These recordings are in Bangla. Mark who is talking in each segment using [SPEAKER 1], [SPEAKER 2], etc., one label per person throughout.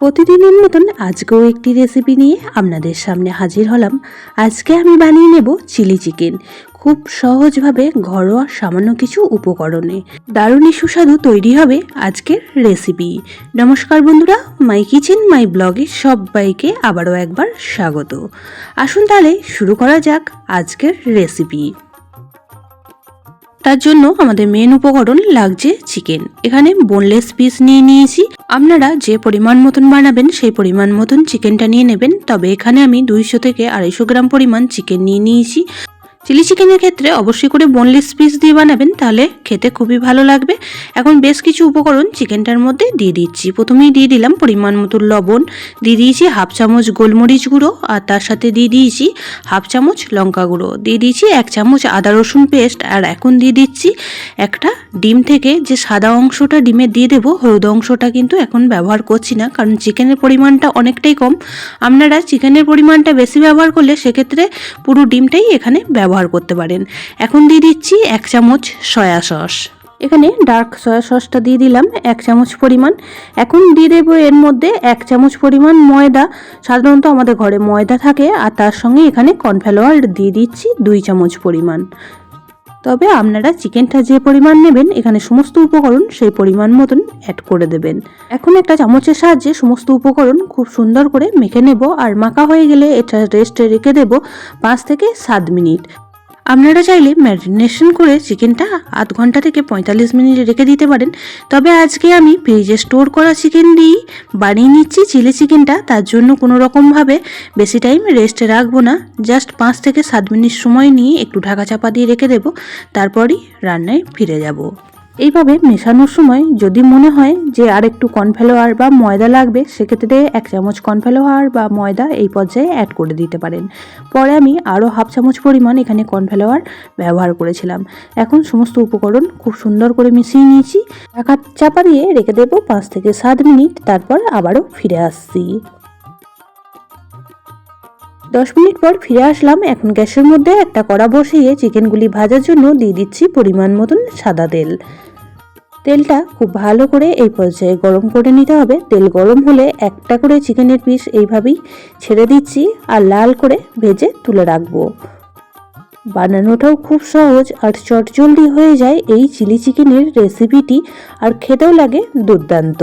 [SPEAKER 1] প্রতিদিনের মতন আজকেও একটি রেসিপি নিয়ে আপনাদের সামনে হাজির হলাম। আজকে আমি বানিয়ে নেব চিলি চিকেন খুব সহজভাবে ঘরোয়া সামান্য কিছু উপকরণে। দারুণই সুস্বাদু তৈরি হবে আজকের রেসিপি নমস্কার বন্ধুরা মাই কিচেন মাই ব্লগে সবাইকে আবারও একবার স্বাগত। আসুন তাহলে শুরু করা যাক আজকের রেসিপি তার জন্য আমাদের মেন উপকরণ লাগছে চিকেন এখানে বোনলেস পিস নিয়ে নিয়েছি। আপনারা যে পরিমাণ মতন বানাবেন, সেই পরিমাণ মতন চিকেনটা নিয়ে নেবেন। তবে এখানে আমি দুইশো থেকে আড়াইশো গ্রাম পরিমাণ চিকেন নিয়ে নিয়েছি। চিলি চিকেনের ক্ষেত্রে অবশ্যই করে বোনলেস পিস দিয়ে বানাবেন, তাহলে খেতে খুবই ভালো লাগবে। এখন বেশ কিছু উপকরণ চিকেনটার মধ্যে দিয়ে দিচ্ছি। প্রথমেই দিয়ে দিলাম পরিমাণ মতো লবণ, দিয়ে দিয়েছি হাফ চামচ গোলমরিচ গুঁড়ো, আর তার সাথে দিয়ে দিয়েছি হাফ চামচ লঙ্কা গুঁড়ো। দিয়ে দিয়েছি এক চামচ আদা রসুন পেস্ট, আর এখন দিয়ে দিচ্ছি একটা ডিম থেকে যে সাদা অংশটা ডিমে দিয়ে দেবো, হলুদ অংশটা কিন্তু এখন ব্যবহার করছি না, কারণ চিকেনের পরিমাণটা অনেকটাই কম। আপনারা চিকেনের পরিমাণটা বেশি ব্যবহার করলে সেক্ষেত্রে পুরো ডিমটাই এখানে ব্যবহার করতে পারেন। এখন দিয়ে দিচ্ছি এক চামচ সয়া সস। এখানে ডার্ক সয়া সসটা দিয়ে দিলাম, এক চামচ পরিমাণ। এখন দিয়ে দেবো এর মধ্যে এক চামচ পরিমাণ ময়দা। সাধারণত আমাদের ঘরে ময়দা থাকে, আর তার সঙ্গে এখানে কর্নফ্লাওয়ার দিয়ে দিচ্ছি দুই চামচ পরিমাণ। তবে আপনারা চিকেনটা যে পরিমাণ নেবেন, এখানে সমস্ত উপকরণ সেই পরিমাণ মতন অ্যাড করে দেবেন। এখন একটা চামচের সাহায্যে সমস্ত উপকরণ খুব সুন্দর করে মেখে নেব, আর মাখা হয়ে গেলে এটা রেস্টে রেখে দেব পাঁচ থেকে সাত মিনিট। আপনারা চাইলে ম্যারিনেশন করে চিকেনটা আধ ঘণ্টা থেকে পঁয়তাল্লিশ মিনিট রেখে দিতে পারেন। তবে আজকে আমি ফ্রিজে স্টোর করা চিকেন দিয়েই বানিয়ে নিচ্ছি চিলি চিকেনটা। তার জন্য কোনো রকমভাবে বেশি টাইম রেস্টে রাখব না। জাস্ট পাঁচ থেকে সাত মিনিট সময় নিয়ে একটু ঢাকা চাপা দিয়ে রেখে দেবো। তারপরই রান্নায় ফিরে যাব। এইভাবে মেশানোর সময় যদি মনে হয় যে আর একটু কর্নফ্লাওয়ার বা ময়দা লাগবে, সেক্ষেত্রে এক চামচ কর্নফ্লাওয়ার বা ময়দা এই পর্যায়ে অ্যাড করে দিতে পারেন। পরে আমি আরও হাফ চামচ পরিমাণ এখানে কর্নফ্লাওয়ার ব্যবহার করেছিলাম। এখন সমস্ত উপকরণ খুব সুন্দর করে মিশিয়ে নিয়েছি। ঢাকা চাপা দিয়ে রেখে দেবো পাঁচ থেকে সাত মিনিট, তারপর আবারও ফিরে আসছি। দশ মিনিট পর ফিরে আসলাম। এখন গ্যাসের মধ্যে একটা কড়া বসিয়ে চিকেনগুলি ভাজার জন্য দিয়ে দিচ্ছি পরিমাণ মতন সাদা তেল। তেলটা খুব ভালো করে এই পর্যায়ে গরম করে নিতে হবে। তেল গরম হলে একটা করে চিকেনের পিস এইভাবেই ছেড়ে দিচ্ছি আর লাল করে ভেজে তুলে রাখব। বানানোটাও খুব সহজ আর চটজলদি হয়ে যায় এই চিলি চিকেনের রেসিপিটি আর খেতেও লাগে দুর্দান্ত।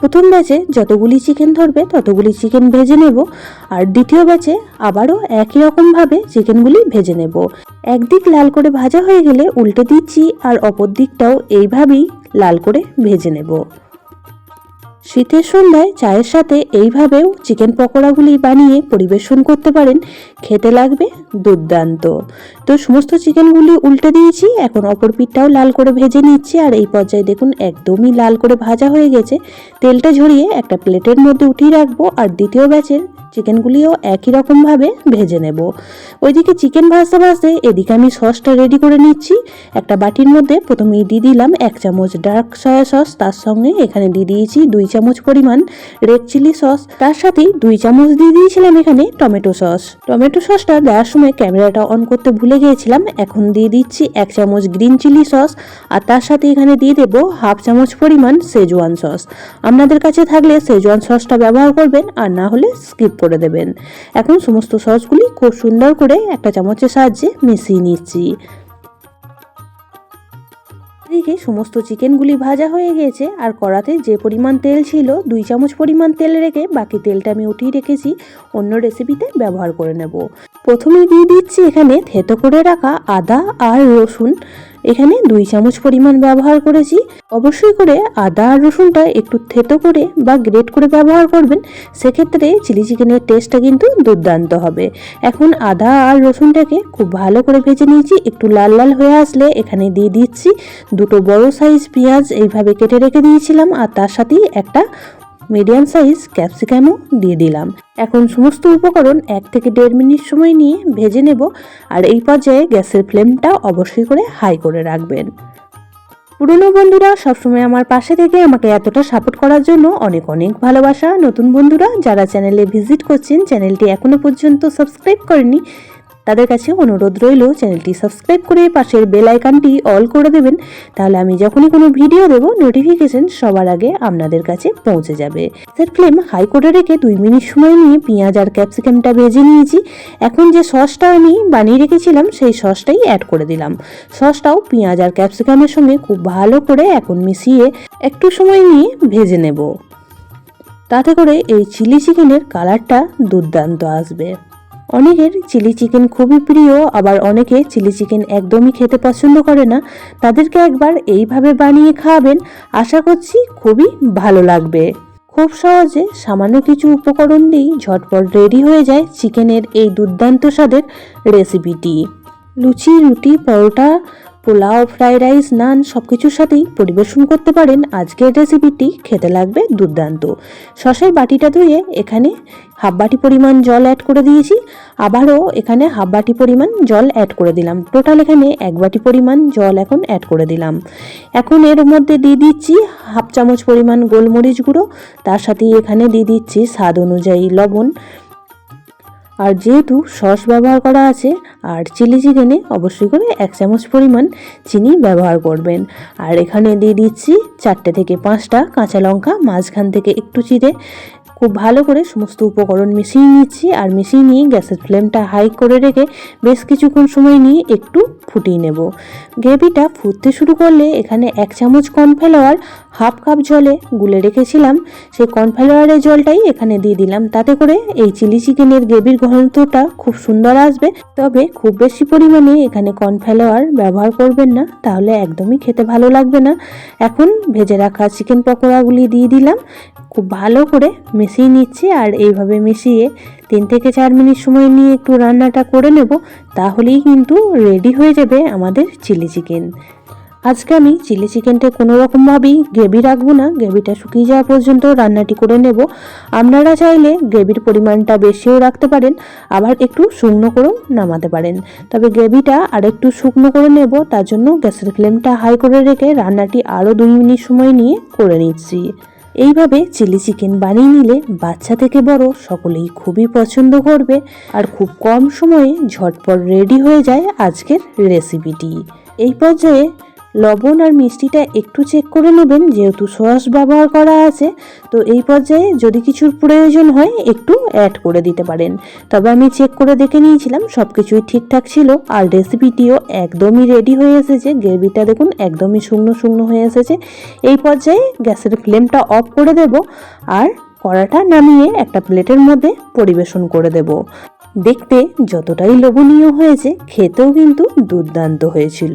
[SPEAKER 1] প্রথম ব্যাচে যতগুলি চিকেন ধরবে, ততগুলি চিকেন ভেজে নেব। আর দ্বিতীয় ব্যাচে আবারও একই রকমভাবে চিকেনগুলি ভেজে নেব। একদিক লাল করে ভাজা হয়ে গেলে উল্টে দিচ্ছি আর অপর দিকটাও এইভাবেই লাল করে ভেজে নেব। শীতের সন্ধ্যায় চায়ের সাথে এইভাবেও চিকেন পকোড়াগুলি বানিয়ে পরিবেশন করতে পারেন। খেতে লাগবে দুর্দান্ত। তো সমস্ত চিকেনগুলি উল্টে দিয়েছি। এখন অপর পিঠটাও লাল করে ভেজে নিচ্ছি। আর এই পর্যায়ে দেখুন, একদমই লাল করে ভাজা হয়ে গেছে। তেলটা ঝরিয়ে একটা প্লেটের মধ্যে উঠিয়ে রাখব। আর দ্বিতীয় ব্যাচের চিকেনগুলিও একই রকমভাবে ভেজে নেব। ওইদিকে চিকেন ভাজতে ভাজতে এদিকে আমি সসটা রেডি করে নিচ্ছি। একটা বাটির মধ্যে প্রথমেই দিয়ে দিলাম এক চামচ ডার্ক সয়া সস তার সঙ্গে এখানে দিয়ে দিয়েছি দুই চামচ পরিমাণ রেড চিলি সস তার সাথেই দুই চামচ দিয়ে দিয়েছিলাম এখানে টমেটো সস টমেটো সসটা দেওয়ার সময় ক্যামেরাটা অন করতে ভুলে গিয়েছিলাম, এখন দিয়ে দিচ্ছি এক চামচ গ্রিন চিলি সস আর তার সাথে এখানে দিয়ে দেব হাফ চামচ পরিমাণ সেজওয়ান সস। আপনাদের কাছে থাকলে সেজওয়ান সসটা ব্যবহার করবেন আর না হলে স্কিপ করে দেবেন। এখন সমস্ত সসগুলি খুব সুন্দর করে একটা চামচের সাহায্যে মিশিয়ে নিচ্ছি। এদিকে সমস্ত চিকেনগুলি ভাজা হয়ে গিয়েছে আর কড়াতে যে পরিমাণ তেল ছিল, দুই চামচ পরিমাণ তেল রেখে বাকি তেলটা আমি উঠিয়ে রেখেছি, অন্য রেসিপিতে ব্যবহার করে নেব। প্রথমে দিয়ে দিচ্ছি এখানে থেতো করে রাখা আদা আর রসুন। এখানে দুই চামচ পরিমাণ ব্যবহার করেছি। অবশ্যই করে আদা আর রসুনটা একটু থেতো করে বা গ্রেট করে ব্যবহার করবেন। সেক্ষেত্রে চিলি চিকেনের টেস্টটা কিন্তু দুর্দান্ত হবে। এখন আদা আর রসুনটাকে খুব ভালো করে ভেজে নিয়েছি। একটু লাল লাল হয়ে আসলে এখানে দিয়ে দিচ্ছি। দুটো বড় সাইজ পেঁয়াজ এইভাবে কেটে রেখে দিয়েছিলাম। আর তার সাথেই একটা মিডিয়াম সাইজ ক্যাপসিকামও দিয়ে দিলাম। এখন সমস্ত উপকরণ এক থেকে দেড় মিনিট সময় নিয়ে ভেজে নেব আর এই পর্যায়ে গ্যাসের ফ্লেমটা অবশ্যই করে হাই করে রাখবেন। পুরনো বন্ধুরা, সবসময় আমার পাশে থেকে আমাকে এতটা সাপোর্ট করার জন্য অনেক অনেক ভালোবাসা। নতুন বন্ধুরা, যারা চ্যানেলে ভিজিট করছেন চ্যানেলটি এখনও পর্যন্ত সাবস্ক্রাইব করেনি তাদের কাছে অনুরোধ রইল চ্যানেলটি সাবস্ক্রাইব করে পাশের বেল আইকনটি অল করে দেবেন। তাহলে আমি যখনই কোনো ভিডিও দেব নোটিফিকেশন সবার আগে আপনাদের কাছে পৌঁছে যাবে। স্যার ফ্লেম হাই করে রেখে দুই মিনিট সময় নিয়ে পেঁয়াজ আর ক্যাপসিকামটা ভেজে নিয়েছি। এখন যে সসটা আমি বানিয়ে রেখেছিলাম, সেই সসটাই অ্যাড করে দিলাম। সসটাও পেঁয়াজ আর ক্যাপসিকামের সঙ্গে খুব ভালো করে এখন মিশিয়ে একটু সময় নিয়ে ভেজে নেব। তাতে করে এই চিলি চিকেনের কালারটা দুর্দান্ত আসবে। অনেকের চিলি চিকেন খুবই প্রিয়, আবার অনেকে চিলি চিকেন একদমই খেতে পছন্দ করে না। তাদেরকে একবার এইভাবে বানিয়ে খাওয়াবেন আশা করছি খুবই ভালো লাগবে। খুব সহজে সামান্য কিছু উপকরণ দিয়েই ঝটপট রেডি হয়ে যায় চিকেনের এই দুর্দান্ত স্বাদের রেসিপিটি। লুচি, রুটি, পরোটা পোলাও, ফ্রাইড রাইস, নান সব কিছুর সাথেই পরিবেশন করতে পারেন আজকের রেসিপিটি। খেতে লাগবে দুর্দান্ত। সসের বাটিটা ধুয়ে এখানে হাফ বাটি পরিমাণ জল অ্যাড করে দিয়েছি। আবারও এখানে হাফ বাটি পরিমাণ জল অ্যাড করে দিলাম। টোটাল এখানে এক বাটি পরিমাণ জল এখন অ্যাড করে দিলাম। এখন এর মধ্যে দিয়ে দিচ্ছি হাফ চামচ পরিমাণ গোলমরিচ গুঁড়ো। তার সাথে এখানে দিয়ে দিচ্ছি স্বাদ অনুযায়ী লবণ। আর যেহেতু সস ব্যবহার করা আছে, আর চিলি চিকেনে অবশ্যই করে এক চামচ পরিমাণ চিনি ব্যবহার করবেন। আর এখানে দিয়ে দিচ্ছি চারটে থেকে পাঁচটা কাঁচা লঙ্কা, মাঝখান থেকে একটু চিড়ে খুব ভালো করে সমস্ত উপকরণ মিশিয়ে নিচ্ছি আর মিশিয়ে নিয়ে গ্যাসের ফ্লেমটা হাই করে রেখে বেশ কিছুক্ষণ সময় নিয়ে একটু ফুটিয়ে নেব। গ্রেভিটা ফুটতে শুরু করলে এখানে এক চামচ কর্নফ্লাওয়ার, হাফ কাপ জলে গুলে রেখেছিলাম। সেই কর্নফ্লাওয়ারের জলটাই এখানে দিয়ে দিলাম। তাতে করে এই চিলি চিকেনের গ্রেভির ঘনত্বটা খুব সুন্দর আসবে। তবে খুব বেশি পরিমাণে এখানে কর্নফ্লাওয়ার ব্যবহার করবেন না, তাহলে একদমই খেতে ভালো লাগবে না। এখন ভেজে রাখা চিকেন পকোড়াগুলি দিয়ে দিলাম। খুব ভালো করে মিশিয়ে নিচ্ছি আর এইভাবে মিশিয়ে তিন থেকে চার মিনিট সময় নিয়ে একটু রান্নাটা করে নেব, তাহলেই কিন্তু রেডি হয়ে যাবে আমাদের চিলি চিকেন আজকে আমি চিলি চিকেনটা কোনো রকমভাবেই গ্রেভি রাখব না, গ্রেভিটা শুকিয়ে যাওয়া পর্যন্ত রান্নাটি করে নেব। আপনারা চাইলে গ্রেভির পরিমাণটা বেশিও রাখতে পারেন, আবার একটু শুকনো করেও নামাতে পারেন। তবে গ্রেভিটা আর একটু শুকনো করে নেব, তার জন্য গ্যাসের ফ্লেমটা হাই করে রেখে রান্নাটি আরও দুই মিনিট সময় নিয়ে করে নিচ্ছি। এইভাবে চিলি চিকেন বানিয়ে নিলে বাচ্চা থেকে বড় সকলেই খুবই পছন্দ করবে আর খুব কম সময়ে ঝটপট রেডি হয়ে যায় আজকের রেসিপিটি। এই পর্যায়ে লবণ আর মিষ্টিটা একটু চেক করে নেবেন, যেহেতু সস ব্যবহার করা আছে, তো এই পর্যায়ে যদি কিছুর প্রয়োজন হয়, একটু অ্যাড করে দিতে পারেন। তবে আমি চেক করে দেখে নিয়েছিলাম সব কিছুই ঠিকঠাক ছিল, আর রেসিপিটিও একদমই রেডি হয়ে এসেছে। গ্রেভিটা দেখুন, একদমই শুকনো শুকনো হয়ে এসেছে। এই পর্যায়ে গ্যাসের ফ্লেমটা অফ করে দেব, আর কড়াটা নামিয়ে একটা প্লেটের মধ্যে পরিবেশন করে দেব। দেখতে যতটাই লোভনীয় হয়েছে, খেতেও কিন্তু দুর্দান্ত হয়েছিল।